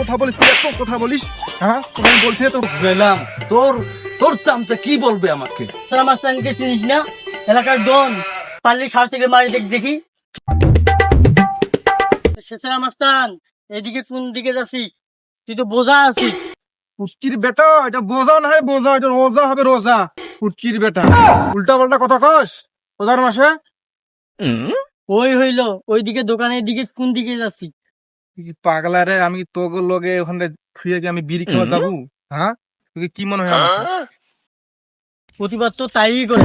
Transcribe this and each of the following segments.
কথা বলিস তুই এত কথা বলিস। হ্যাঁ তোকে আমি বলছি তো গেলাম। তোর তোর চামচা কি বলবে আমাকে? তোরা মাস্তানকে চিনিস না? এলাকার ডন পারলে সাহস থেকে মারি দেখ দেখি। শেষরা মাস্তান এদিকে কোন দিকে যাচ্ছি? তুই তো বোঝা আছি। বেটা এটা বোঝা না হয় বোঝা এটা রোজা হবে রোজা। পুচকির বেটা। উল্টা পাল্টা কথা কস। রোজার মাসে? ওই হইল ওইদিকে দোকানের দিকে কোন দিকে যাচ্ছি? তুই পাগলা রে আমি তোকে লগে ওখানে খুঁয়ে গিয়ে আমি বিড়ি খাবার যাব হ্যাঁ? তোকে কি মনে হয় আমার? প্রতিবাদ তো তাই করে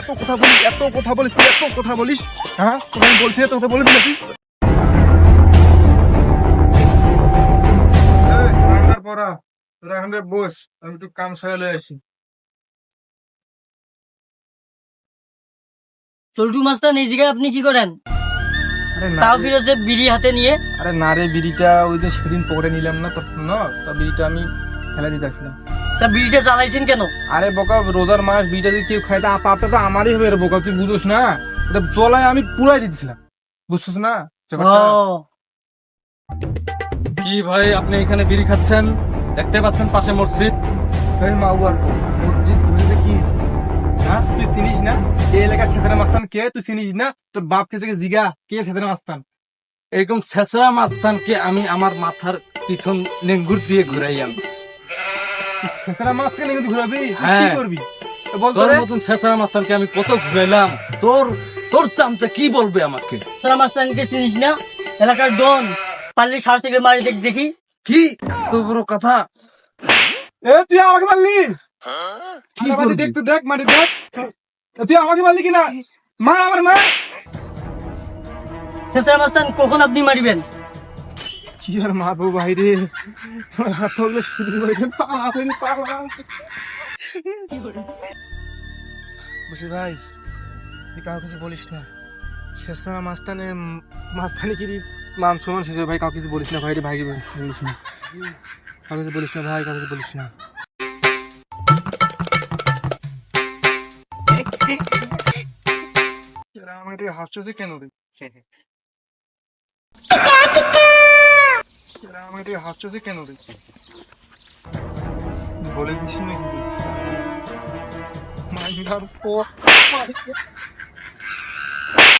এত কথা বলিস? এত কথা বলিস তুই এত কথা বলিস? হ্যাঁ? তোকে আমি বলছি না, তোকে বলবি নাকি? এই, রান্নার পড়া তোরা এখান বস আমি একটু কাম সারালে আসি। চল্টু মাস্তান এই জায়গায় আপনি কি করেন? তাও বিড়ি হাতে নিয়ে? আরে না রে বিড়িটা ওই যে সেদিন পরে নিলাম না তখন না? তো বিড়িটা আমি ফেলে দিতে আসলাম তা বিড়িটা জ্বালাইছেন কেন? আরে বোকা রোজার মাস বিড়িটা যদি কেউ খায় তা পাপটা তো আমারই হবে রে বোকা তুই বুঝোস না? এটা জলায় আমি পুরাই দিতেছিলাম। বুঝছিস না? কি ভাই আপনি এখানে বিড়ি খাচ্ছেন? দেখতে পাচ্ছেন পাশে মসজিদ। মসজিদ দেখিস হ্যাঁ তুই চিনিস না? এই এলাকার মাস্তান কে? তুই চিনিস না? তোর বাপ কে থেকে জিগা? কে মাস্তান এরকম ছেঁচড়া মাস্তানকে আমি আমার মাথার পিছন নেঙ্গুর দিয়ে ঘুরাই আনব শেষেরা মাস্তান কিন্তু ঘুরাবি? কি হ্যাঁ। করবি? তোর রে। মতন ছেঁচড়া মাস্তানকে আমি কত ঘুরাইলাম? তোর তোর চামচা কি বলবে আমাকে? তোরা মাস্তানকে চিনিস না? এলাকার ডন পারলে সাহস থেকে মারি দেখ দেখি। কি? তো বড় কথা। এ তুই আমাকে মারলি? কি মাটি করবি? দেখ তুই দেখ। মাটি দেখ তুই আমাকে মারলি কিনা? মার আমার মার। শেষরা মাস্তান কখন আপনি মারিবেন? কি আর মারবো বাইরে হাত থাকলে শুধু বাইরে পালা বাইরে পালা বুঝি ভাই তুই কাউকে কিছু বলিস না। শেষরা মাস্তানে মাস্তানি কি মান সমান শেষে ভাই কাউকে কিছু বলিস না ভাই রে ভাই বলিস না। কাউকে কিছু বলিস না ভাই কাউকে কিছু বলিস না। একটু হাসছে কেন রে? আমি আমাকে একটু হাসছে কেন রে? বলে দিস নাকি মাইন্ডার পর।